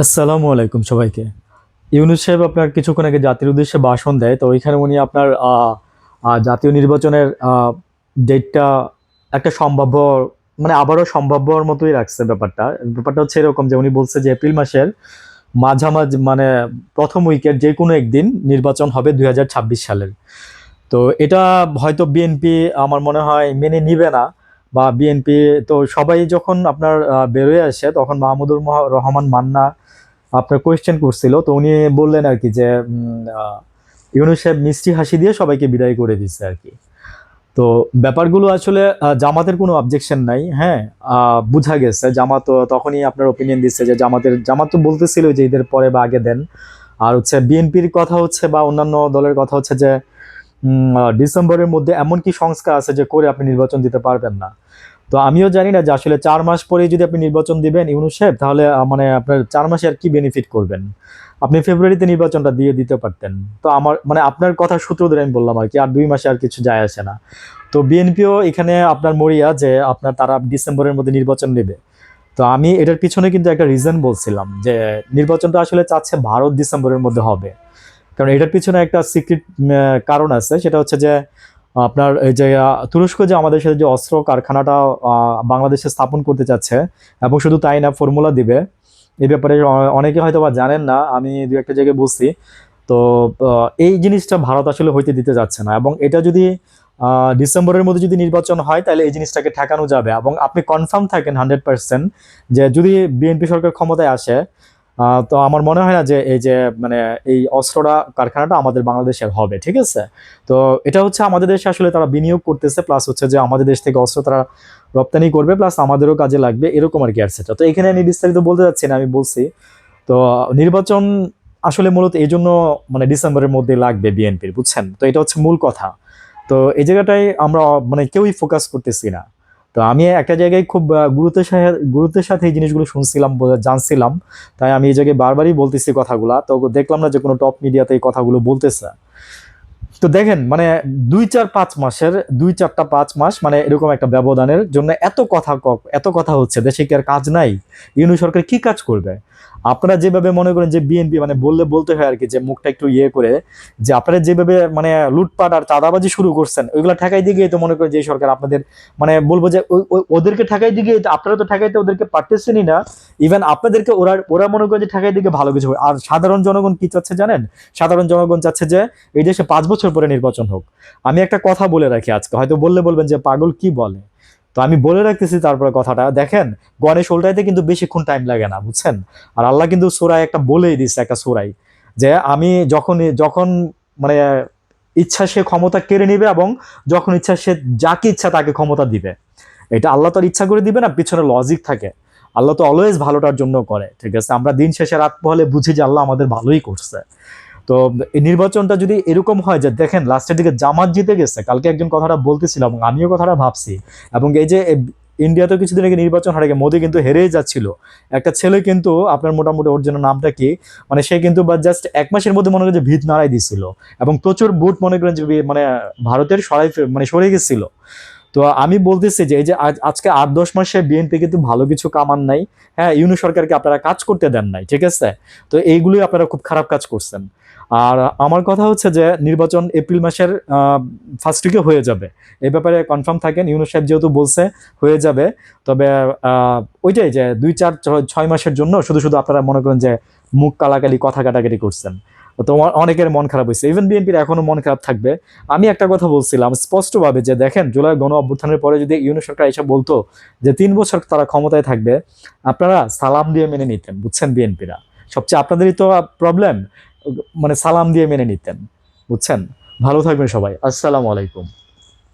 আসসালামু আলাইকুম সবাইকে। ইউনুস সাহেব আপনার কিছুক্ষণ আগে জাতির উদ্দেশ্যে ভাষণ দেয়, তো ওইখানে উনি আপনার জাতীয় নির্বাচনের ডেটটা একটা সম্ভাব্য মানে আবারও সম্ভাব্যর মতোই রাখছে ব্যাপারটা। ব্যাপারটা হচ্ছে এরকম যে উনি বলছে যে এপ্রিল মাসের মাঝামাঝ মানে প্রথম উইকের যে কোনো একদিন নির্বাচন হবে দু হাজার ছাব্বিশ সালের। তো এটা হয়তো বিএনপি আমার মনে হয় মেনে নিবে না। বা বিএনপি তো সবাই যখন আপনার বেরোয় আসে তখন মাহমুদুর মহ- রহমান মান্না আপনার কোয়েশ্চেন করছিল। তো উনি বললেন আর কি যে উম, সাহেব মিষ্টি হাসি দিয়ে সবাইকে বিদায় করে দিচ্ছে আর কি। তো ব্যাপারগুলো আসলে জামাতের কোনো অবজেকশন নাই হ্যাঁ? বোঝা গেছে। জামাত তখনই আপনার ওপিনিয়ন দিচ্ছে যে জামাতের জামাত তো বলতেছিল যে ঈদের পরে বা আগে দেন। আর হচ্ছে বিএনপির কথা হচ্ছে বা অন্যান্য দলের কথা হচ্ছে যে ডিসেম্বরের মধ্যে এমন কি সংস্কার আছে যে করে আপনি নির্বাচন দিতে পারবেন না। তো আমিও জানি না যে আসলে চার মাস পরে যদি আপনি নির্বাচন দিবেন ইউনুস সাহেব, তাহলে মানে আপনার চার মাসে আর কি বেনিফিট করবেন? আপনি ফেব্রুয়ারিতে নির্বাচনটা দিয়ে দিতে পারতেন। তো আমার মানে আপনার কথা সূত্র ধরে আমি বললাম আর কি, আর দুই মাসে আর কিছু যায় আসে না। তো বিএনপিও এখানে আপনার মরিয়া যে আপনার তারা ডিসেম্বরের মধ্যে নির্বাচন নেবে। তো আমি এটার পিছনে কিন্তু একটা রিজন বলছিলাম যে নির্বাচনটা আসলে চাচ্ছে ভারত ডিসেম্বরের মধ্যে হবে। কারণ এটার পিছনে একটা সিক্রেট কারণ আছে। সেটা হচ্ছে যে, আপনার এই যে তুরস্ক যে আমাদের সাথে যে অস্ত্র কারখানাটা বাংলাদেশে স্থাপন করতে চাচ্ছে, এবং শুধু তাই না ফর্মুলা দিবে এই ব্যাপারে অনেকে হয়তো বা জানেন না, আমি দু একটা জায়গায় বলছি। তো এই জিনিসটা ভারত আসলে হইতে দিতে যাচ্ছে না, এবং এটা যদি ডিসেম্বরের মধ্যে যদি নির্বাচন হয়, তাহলে এই জিনিসটাকে ঠেকানো যাবে, এবং আপনি কনফার্ম থাকেন হান্ড্রেড পার্সেন্ট যে যদি বিএনপি সরকার ক্ষমতায় আসে তো আমার মনে হয় না যে এই যে মানে এই অস্ত্রটা কারখানাটা আমাদের বাংলাদেশের হবে, ঠিক আছে? তো এটা হচ্ছে আমাদের দেশে আসলে তারা বিনিয়োগ করতেছে প্লাস হচ্ছে যে আমাদের দেশ থেকে অস্ত্র তারা রপ্তানি করবে প্লাস আমাদেরও কাজে লাগবে, এরকম আর কি আর সেটা। তো এখানে আমি বিস্তারিত বলতে যাচ্ছি না, আমি বলছি, তো নির্বাচন আসলে মূলত এই জন্য মানে ডিসেম্বরের মধ্যে লাগবে বিএনপির, বুঝছেন? তো এটা হচ্ছে মূল কথা। তো এই জায়গাটায় আমরা মানে কেউই ফোকাস করতেছি না। তো আমি একটা জায়গায় খুব গুরুত্বের সাথে গুরুত্বের সাথে এই জিনিসগুলো শুনছিলাম জানছিলাম। তাই আমি এই জায়গায় বারবারই বলতেছি কথাগুলো। তো দেখলাম না যে কোনো টপ মিডিয়াতে এই কথাগুলো বলতেছে। তো দেখেন মানে দুই চার পাঁচ মাসের, দুই চারটা পাঁচ মাস মানে এরকম একটা ব্যবধানের জন্য এত কথা এত কথা হচ্ছে, দেশে কি আর কাজ নাই? ইউনি সরকার কি কাজ করবে? আপনারা যেভাবে মনে করেন যে বিএনপি মানে বললে বলতে হয় আর কি, যে মুখটা একটু ইয়ে করে, যে আপনারা যেভাবে মানে লুটপাট আর চাঁদাবাজি শুরু করছেন, ওইগুলো ঠেকাই দিকে তো মনে করেন যে সরকার আপনাদের মানে বলব যে ওদেরকে ঠেকাই দিকে আপনারা তো ঠেকাইতে ওদেরকে পারতেছেনই না। ইভেন আপনাদেরকে ওরা ওরা মনে করে যে ঠেকাই দিকে ভালো কিছু। আর সাধারণ জনগণ কি চাচ্ছে জানেন? সাধারণ জনগণ চাচ্ছে যে এই দেশে পাঁচ বছর পরে নির্বাচন হোক। আমি একটা কথা বলে রাখি আজকে। হয়তো বললে বলবেন যে, পাগল কি বলে? তো আমি বলে রাখতেছি তারপরে কথাটা। দেখেন, গণেশ উল্টাইতে কিন্তু বেশিক্ষণ টাইম লাগে না, বুঝছেন? আর আল্লাহ কিন্তু সোরাই একটা বলেই দিচ্ছে একটা সোরাই, যে আমি যখন যখন মানে ইচ্ছা সে ক্ষমতা কেড়ে নিবে এবং যখন ইচ্ছা সে যাকে ইচ্ছা তাকে ক্ষমতা দিবে। এটা আল্লাহ তার ইচ্ছা করে দিবে না পিছনে লজিক থাকে। আল্লাহ তো অলওয়েজ ভালোটার জন্য করে, ঠিক আছে? আমরা দিন শেষে রাত পহলে বুঝি যে আল্লাহ আমাদের ভালোই করছে। তো নির্বাচনটা যদি এরকম হয় যে দেখেন লাস্টের দিকে জামাত জিতে গেছে, কালকে একজন কথাটা বলতেছিল এবং আমিও কথাটা ভাবছি। এবং এই যে ইন্ডিয়াতেও কিছুদিন আগে নির্বাচন হারে মোদি কিন্তু হেরেই যাচ্ছিল। একটা ছেলে কিন্তু আপনার মোটামুটি ওর জন্য নামটা কি? মানে সে কিন্তু বা জাস্ট এক মাসের মধ্যে মনে করেন যে ভিত নাড়াই দিছিল এবং প্রচুর ভোট মনে করেন যে মানে ভারতের সরাই মানে সরে গেছিল। তো আমি বলতেছি যে এই যে আজ, আজকে আট দশ মাসে বিএনপি কিন্তু ভালো কিছু কামান নাই। হ্যাঁ ইউনি সরকারকে আপনারা কাজ করতে দেন নাই, ঠিক আছে? তো এইগুলোই আপনারা খুব খারাপ কাজ করছেন। আর আমার কথা হচ্ছে যে নির্বাচন এপ্রিল মাসের ফার্স্ট উইকে হয়ে যাবে। এই ব্যাপারে কনফার্ম থাকেন, ইউনুস সাহেব যেহেতু বলছে হয়ে যাবে, তবে ওইটাই যে দুই চার ছয়- মাসের জন্য শুধু শুধু আপনারা মনে করেন যে মুখ কালাকালি, কথা কাটাকাটি করছেন। তো অনেকের মন খারাপ হয়েছে। ইভেন বিএনপির এখনও মন খারাপ থাকবে। আমি একটা কথা বলছিলাম স্পষ্টভাবে যে দেখেন, জুলাই গণ অভ্যুত্থানের পরে যদি ইউনুস সরকার এসে বলতো যে তিন বছর তারা ক্ষমতায় থাকবে, আপনারা সালাম দিয়ে মেনে নিতেন, বুঝছেন বিএনপিরা সবচেয়ে আপনাদেরই তো প্রবলেম মানে সালাম দিয়ে মেনে নিতেন। বুঝছেন? ভালো থাকবেন সবাই। আসসালামু আলাইকুম।